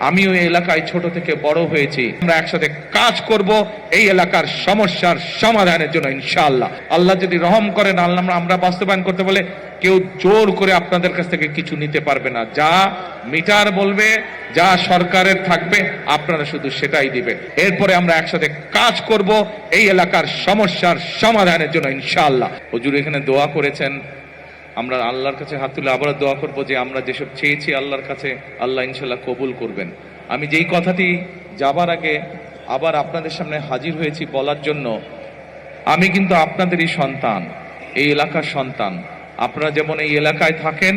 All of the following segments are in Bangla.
আমিও ওই এলাকায় ছোট থেকে বড় হয়েছি। আমরা একসাথে কাজ করব, এই এলাকার সমস্যার সমাধানের জন্য ইনশাআল্লাহ। আল্লাহ যদি রহম করেন, আল্লাহ আমরা বাস্তবায়ন করতে বলে কেউ জোর করে আপনাদের কাছ থেকে কিছু নিতে পারবে না। যা মিটার বলবে, যা সরকারের থাকবে, আপনারা শুধু সেটাই দিবেন। এরপরে আমরা একসাথে কাজ করব, এই এলাকার সমস্যার সমাধানের জন্য ইনশাআল্লাহ। হজুর এখানে দোয়া করেছেন আমরা আল্লাহর কাছে হাত তুলে আবার দোয়া করব যে আমরা যেসব চেয়েছি আল্লাহর কাছে, আল্লাহ ইনশাল্লাহ কবুল করবেন। আমি যেই কথাটি যাবার আগে আবার আপনাদের সামনে হাজির হয়েছি বলার জন্য, আমি কিন্তু আপনাদেরই সন্তান, এই এলাকার সন্তান। আপনারা যেমন এই এলাকায় থাকেন,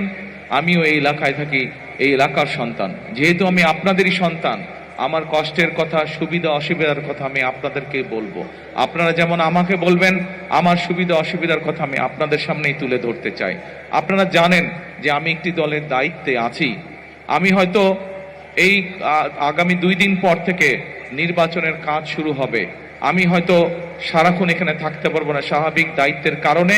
আমিও এই এলাকায় থাকি, এই এলাকার সন্তান। যেহেতু আমি আপনাদেরই সন্তান আমার কষ্টের কথা, সুবিধা, অসুবিধার কথা আমি আপনাদেরকে বলব। আপনারা যেমন আমাকে বলবেন, আমার সুবিধা, অসুবিধার কথা আমি আপনাদের সামনেই তুলে ধরতে চাই। আপনারা জানেন যে আমি একটি দলের দায়িত্বে আছি। আমি হয়তো এই আগামী দুই দিন পর থেকে নির্বাচনের কাজ শুরু হবে। আমি হয়তো সারাক্ষণ এখানে থাকতে পারব না। স্বাভাবিক দায়িত্বের কারণে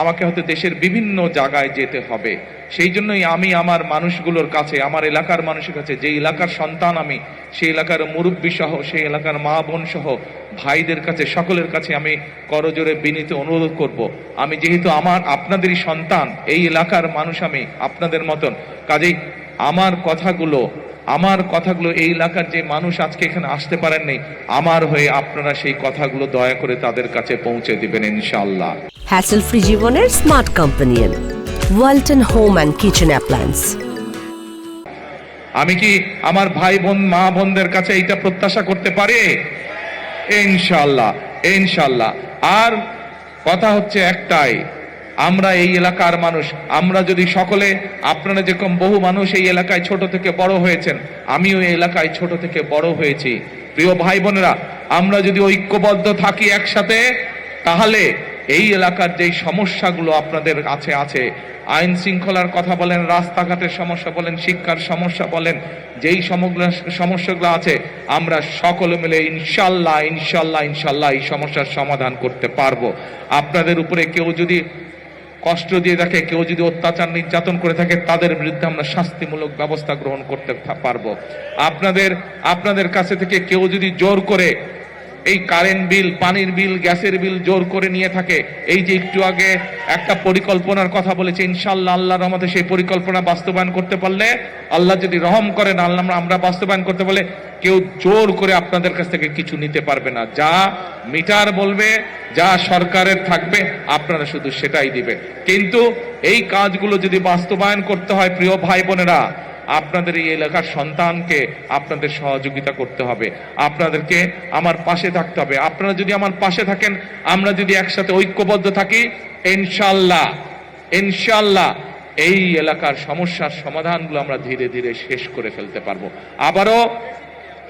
আমাকে হয়তো দেশের বিভিন্ন জায়গায় যেতে হবে। সেই জন্যই আমি আমার মানুষগুলোর কাছে, আমার এলাকার মানুষের কাছে যে এলাকার সন্তান আমি, সেই এলাকার মুরব্বী সহ, সেই এলাকার মা বোন সহ, ভাইদের কাছে, সকলের কাছে আমি করজোরে বিনীত অনুরোধ করব। আমি যেহেতু আমার, আপনাদেরই সন্তান, এই এলাকার মানুষ আমি, আপনাদের মতন। কাজেই আমার কথাগুলো আমার কথাগুলো এই এলাকার যে মানুষ আজকে এখানে আসতে পারেননি, আমার হয়ে আপনারা সেই কথাগুলো দয়া করে তাদের কাছে পৌঁছে দিবেন ইনশাআল্লাহ। হ্যাসেল ফ্রি জীবনের smart companion Walton home and kitchen appliance আমি কি আমার ভাই বোন মা বোনদের কাছে এইটা প্রত্যাশা করতে পারি? ইনশাল্লাহ ইনশাল্লাহ আর কথা হচ্ছে একটাই, আমরা এই এলাকার মানুষ, আমরা যদি সকলে, আপনারা যেরকম বহু মানুষ এই এলাকায় ছোট থেকে বড় হয়েছেন, আমিও এই এলাকায় ছোট থেকে বড় হয়েছি। প্রিয় ভাই বোনেরা আমরা যদি ঐক্যবদ্ধ থাকি একসাথে, তাহলে এই এলাকার যেই সমস্যাগুলো আপনাদের কাছে আছে, আইন শৃঙ্খলার কথা বলেন, রাস্তাঘাটের সমস্যা বলেন, শিক্ষার সমস্যা বলেন, যেই সমগ্র সমস্যাগুলো আছে, আমরা সকলে মিলে ইনশাল্লাহ ইনশাল্লাহ ইনশাল্লাহ এই সমস্যার সমাধান করতে পারব। আপনাদের উপরে কেউ যদি কষ্ট দিয়ে থাকে কেউ যদি অত্যাচার নির্যাতন করে থাকে, তাদের বিরুদ্ধে আমরা শাস্তিমূলক ব্যবস্থা গ্রহণ করতে পারব। আপনাদের আপনাদের কাছে থেকে কেউ যদি জোর করে এই কারেন্ট বিল পানির বিল গ্যাসের বিল জোর করে নিয়ে থাকে। এই যে একটু আগে একটা পরিকল্পনার কথা বলেছে ইনশাল্লাহ আল্লাহর রহমতে সেই পরিকল্পনা বাস্তবায়ন করতে পারলে আল্লাহ যদি রহম করেন, আল্লাহ আমরা- বাস্তবায়ন করতে পারলে কেউ জোর করে আপনাদের কাছ থেকে কিছু নিতে পারবে না। যা মিটার বলবে, যা সরকারের থাকবে, আপনারা শুধু সেটাই দিবে কিন্তু এই কাজগুলো যদি বাস্তবায়ন করতে হয়, প্রিয় ভাই বোনেরা আপনাদের এই এলাকার সন্তানকে আপনাদের সহযোগিতা করতে হবে। আপনাদেরকে আমার পাশে থাকতে হবে। আপনারা যদি আমার পাশে থাকেন, আমরা যদি একসাথে ঐক্যবদ্ধ থাকি ইনশাল্লাহ ইনশাল্লাহ এই এলাকার সমস্যার সমাধানগুলো আমরা ধীরে ধীরে শেষ করে ফেলতে পারব। আবারও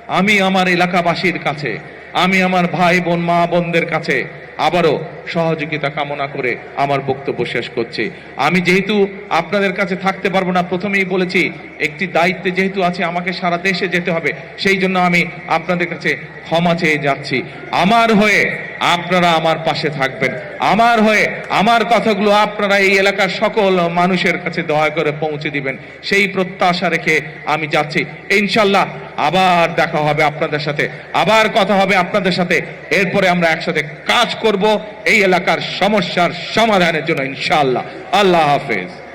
আমি আমার এলাকাবাসীর কাছে, আমি আমার ভাই বোন মা বোনদের কাছে আবারও সহযোগিতা কামনা করে আমার বক্তব্য শেষ করছি। আমি যেহেতু আপনাদের কাছে থাকতে পারব না, প্রথমেই বলেছি, একটি দায়িত্বে যেহেতু আছে, আমাকে সারা দেশে যেতে হবে, সেই জন্য আমি আপনাদের কাছে ক্ষমা চেয়ে যাচ্ছি। আমার হয়ে আপনারা আমার পাশে থাকবেন। আমার হয়ে আমার কথাগুলো আপনারা এই এলাকার সকল মানুষের কাছে দয়া করে পৌঁছে দিবেন। সেই প্রত্যাশা রেখে আমি যাচ্ছি। ইনশাল্লাহ আবার দেখা হবে আপনাদের সাথে, আবার কথা হবে আপনাদের সাথে। এরপরে আমরা একসাথে কাজ করব এই এলাকার সমস্যার সমাধানের জন্য ইনশাল্লাহ। আল্লাহ হাফেজ।